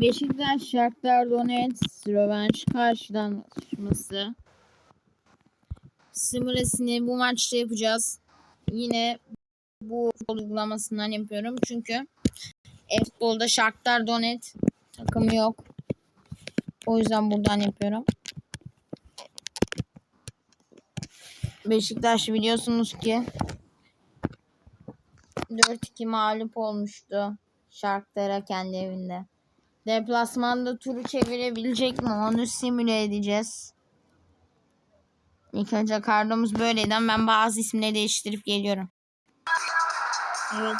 Beşiktaş Shakhtar Donetsk rövanş karşılaşması simülasını bu maçta yapacağız. Yine bu futbol uygulamasından yapıyorum. Çünkü e-futbolda Shakhtar Donetsk takımı yok. O yüzden buradan yapıyorum. Beşiktaş biliyorsunuz ki 4-2 mağlup olmuştu Shakhtar'a kendi evinde. Deplasmanda turu çevirebilecek mi? Onu simüle edeceğiz. İlk önce kartımız böyleydi ama ben bazı isimleri değiştirip geliyorum. Evet.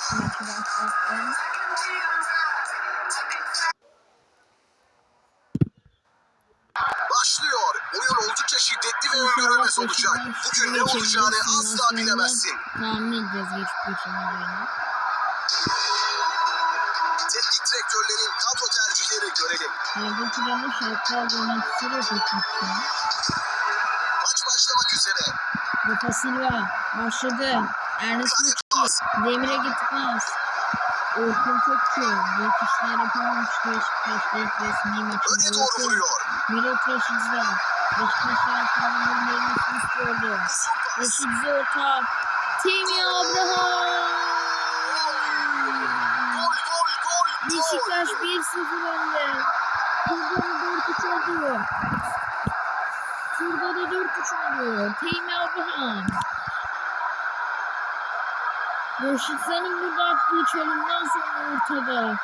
Başlıyor. Oyun oldukça şiddetli ve öngörülmez olacak. Bugün ne olacağını asla bilemezsin. Tahmin edeceğiz geçip. Teknik direktörlerin kadro tercihleri görelim. Maç başlamak üzere. Rafa Silva başladı. Ernest Kale Muçi. pas. Demir'e gitmez. Orkun Kökçü. Büyük işler yapamamıştı Beşiktaş'ta ilk resmi Öne maçında. doğru vuruyor. Milot Reşit'le. Beşiktaş istiyordu. Uzun pas. Reşit orta. Temi Abraham. Gol gol gol Beşiktaş gol. 1-0 önde. Burada da 4-3 oldu. Burada da 4-3 oldu. Temi Abraham. Roşitsen'in burada attığı çalımdan sonra ortada.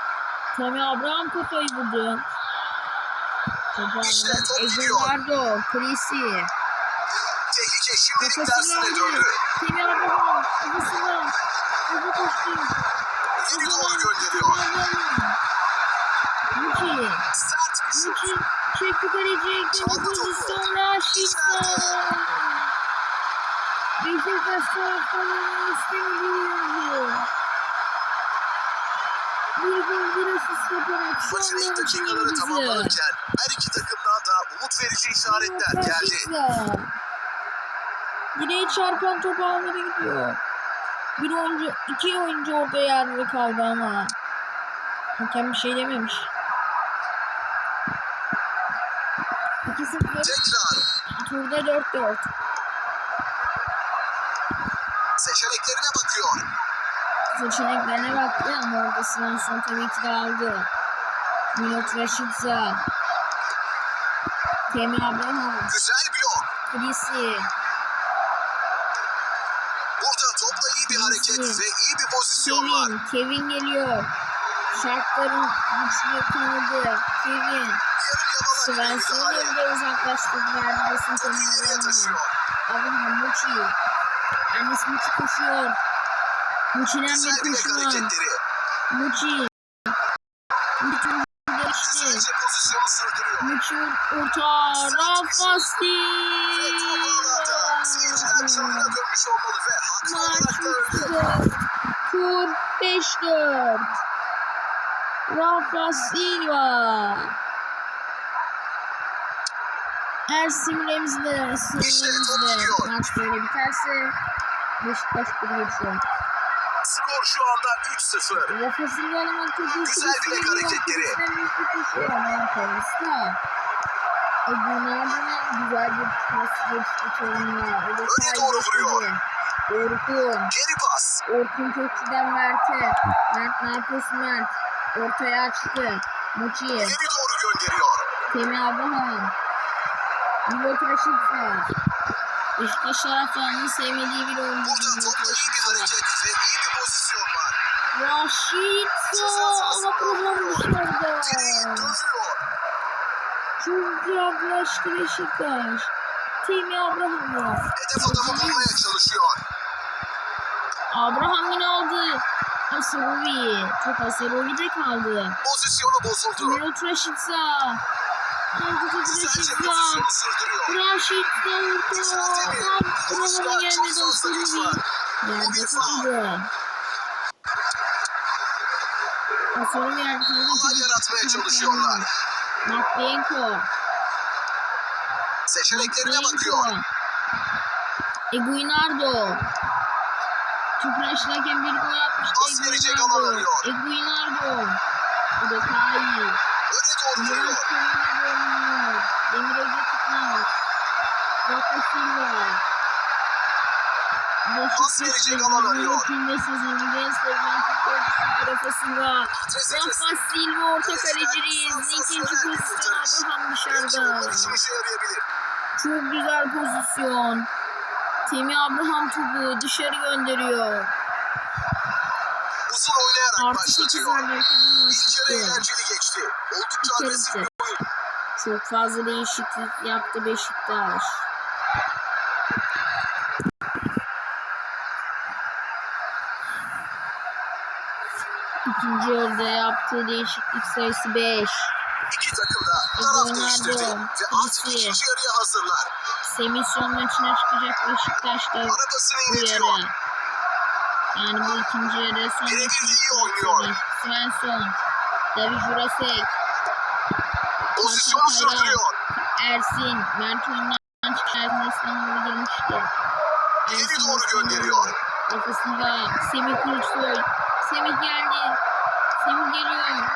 Temi Abraham kafayı vurdu. İşte top. Eduardo, Crisi. Tehlike Kafasını tersine döndü. Temi Abraham. Kafasına. Kafa koştu. İleri doğru gönderiyor. Muki. Sert bir şut. Çekti kaleci. Çaldı İkinci topu. pozisyonda Şişman. Beşiktaş taraftarının istemiyor. Bir gol bir asist yaparak Maçın dakikaları tamamlanırken her iki takımdan da umut verici işaretler geldi. Direğe çarpan top almaya gidiyor. Bir oyuncu, iki oyuncu orada yerde kaldı ama. Hakem bir şey dememiş. 2-0 Tekrar turda 4-4. seçeneklerine bakıyor. Seçeneklerine baktı ama orada Svensson tabii ki de aldı. Milot Rashica. Temi Abraham. Güzel blok. Krisi. Burada topla iyi bir hareket ve iyi bir pozisyon var. Kevin. Kevin geliyor. Şartların güçlü kanadı. Kevin. Svensson'u müdahale. da uzaklaştırdı. Neredesin Topu Temi ileriye Abraham. Muçi. Enes Muçi koşuyor. Muçi'den bir bilek koşu var. hareketleri. Muçi. Muçi geçti. Muçi orta. Rafasti. Ve Seyirciler çağına dönmüş olmalı ve haklı. Tur 5-4. Rafa Silva. Eğer simülemizde, simülemizde gidiyor. maç böyle biterse Beşiktaş turu geçiyor. Skor şu anda 3-0. Rafa Silva'nın topu Güzel bilek hareketleri. Ronaldo'nun koşuyor ama Edunarda'nın güzel bir pas geçti çalımla. O da vuruyor. Orkun. Geri pas. Orkun Kökçü'den Mert'e. Mert yapıyorsun Mert? Ortaya açtı. Muçi. İleri doğru gönderiyor. Temi Abraham. Milot Raşit'le. Beşiktaş taraftarının sevmediği bir oyuncu. Burada topla iyi bir hareket ve iyi bir pozisyon var. Raşit'le Abraham dışarıda. Çok yaklaştı Beşiktaş. Temi Abraham'la. Hedef adamı bulmaya çalışıyor. Abraham yine aldı. Aserovi. Top Aserovi'de kaldı. Pozisyonu bozuldu. Milot Raşit'sa. Aldı topu Raşit'sa. Raşit'sa? Abraham Vuruşlar geldi Aserovi. faul. kaldı. Aserovi yerde kaldı. Alan yaratmaya çalışıyorlar. Matvienko. Seçeneklerine Matvienko. bakıyor. Eguinardo. Tüpraşlarken bir gol atmıştı Pas Eguinardo. verecek alan arıyor. Eguinardo. Bu da Kayi. Öne doğru vuruyor. Demir Hoca tutmaz. Rafa Silva. Pas verecek alan arıyor. Rafa Silva. Rafa. Silva orta kaleciliyiz. İkinci pozisyon Abraham dışarıda. Çok güzel pozisyon. Temi Abraham topu dışarı gönderiyor. Uzun oynayarak Artı 8 başlatıyor. İlk yarı eğlenceli geçti. Oldukça agresif bir oyun. Çok fazla değişiklik yaptı Beşiktaş. İkinci yarıda yaptığı değişiklik sayısı 5. İki takım da taraf Ronaldo, değiştirdi. Ve artık Messi. ikinci yarıya hazırlar. Semih son maçına çıkacak Beşiktaş'ta Arabasını bu inletiyor. yarı. Yani bu ikinci yarı son Birebir maçına iyi oynuyor. Semih. Svensson, David Jurasek, Pozisyonu Hakan Kayra. sürdürüyor. Ersin, Mert oyundan çıkardı İstanbul'a girmişti. İleri doğru gönderiyor. Silva, Semih Kılıçsoy. Semih geldi. Semih geliyor.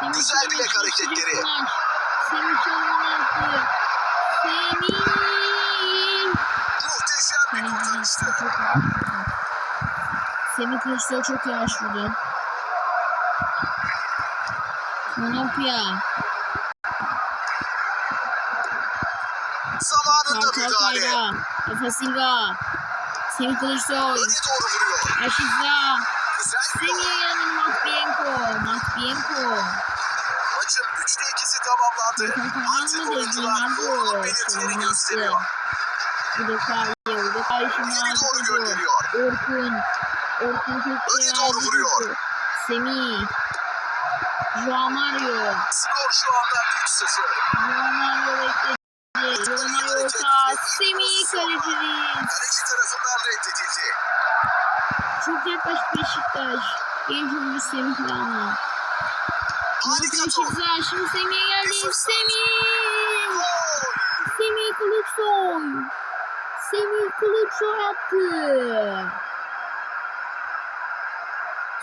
Semih Güzel çalımı bilek hareketleri. Semih çalımını attı. Semih. Muhteşem bir kurtarıştı. Semih Kılıçsoy çok yavaş vurdu. Monopya. Zamanında müdahale. Rafa Silva. Semih Kılıçsoy. Öne doğru vuruyor. Aşizla. Semih yanın Matvienko. Matvienko. Maçın üçte ikisi tamamlandı. Artık oyuncular yorgunluk belirtileri gösteriyor. Bu da Kaya. Bu da İleri doğru gönderiyor. Orkun. Orkun çok Öne doğru vuruyor. Semih. Joao Mario. Skor şu anda 3-0. Joao Mario bekledi. Joao Mario orta. Semih kaleciliği. Kaleci tarafından reddedildi. Çok yaklaşık Beşiktaş. Genç oyuncu Semih Rana. Beşiktaş şimdi Semih'e geldi. Semih. Semih Kılıçsoy. Semih Kılıçsoy attı.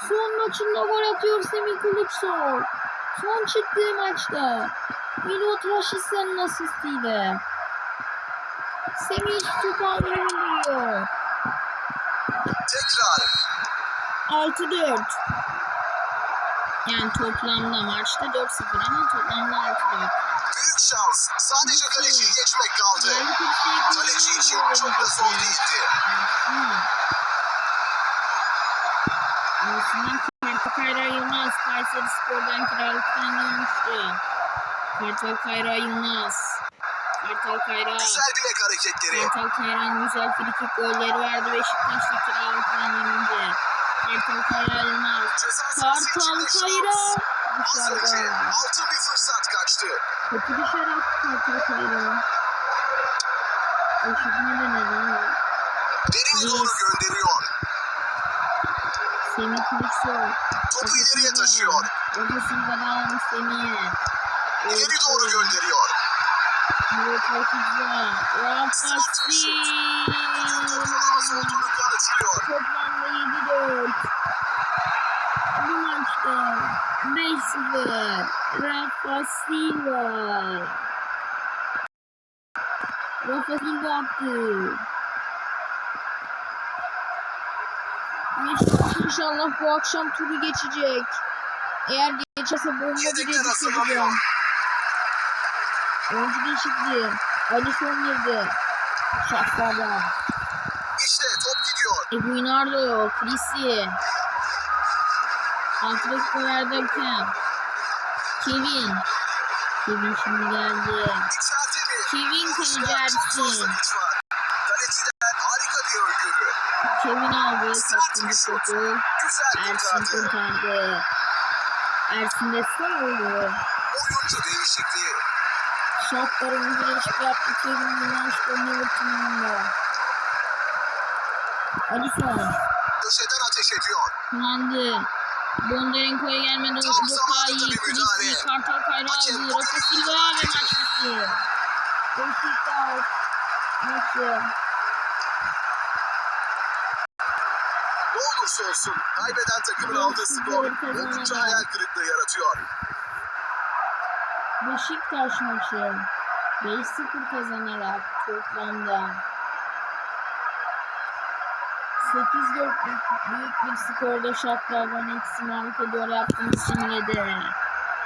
Son maçında gol atıyor Semih Kılıçsoy. Son çıktığı maçta. Milot Raşit'in asistiyle. Semih topu alıyor. Tekrar. 6-4. Yani toplamda maçta 4-0 ama toplamda 6-4. Büyük şans. Sadece kaleciyi geçmek kaldı. Kimseye Kaleci için çok da zor değildi. Arasından Kartal Kayra Yılmaz Kayseri Spor'dan kiralıktan dönmüştü. Kartal Kayra Yılmaz. Kartal Kayra. Güzel bilek hareketleri. Kartal Kayra'nın güzel frikik golleri vardı Beşiktaş'ta kiralıktan dönünce. Kartal Kayra Yılmaz. Kartal Kayra. Dışarıda. altın bir fırsat kaçtı. Topu dışarı attı Kartal Kayra. Eşitme denedi ama. Derine doğru gönderiyor. Semih Kılıçsoy. Topu ileriye taşıyor. Rafa Silva'dan Semih'e. İleri doğru gönderiyor. Murat Rakıcı. Rafa Takımın Silva. olduğunu kanıtlıyor. Toplamda 7-4. Bu maçta 5-0. Rafa Silva. Rafa Silva attı. İnşallah bu akşam turu geçecek. Eğer geçerse bomba hazırlanıyor. çekeceğim. Oyuncu değişikliği. Ali son girdi. Şahsada. İşte top gidiyor. Ebuinardo, Chrissy. Altı dakika verdi hakem. Kevin. Kevin şimdi geldi. Kevin öngörü. Kevin aldı. Kaptırdı topu. Ersin kurtardı. Ersin de son oldu. Şartlarımızı değişik yaptı Kevin Yunus'la Liverpool'un Alisson. Köşeden ateş ediyor. kullandı. Bondarenko'ya gelmeden müdahale. Kulisi, Kartal Kayra aldı. Rafa Silva ve maç bitti. Beşiktaş maçı. Ne olursa olsun kaybeden takımın aldığı skor oldukça hayal kırıklığı yaratıyor. Beşiktaş maçı. 5-0 kazanarak toplamda 8-4 büyük, bir skorda şartlardan eksi mağlup ediyor yaptığımız simülede.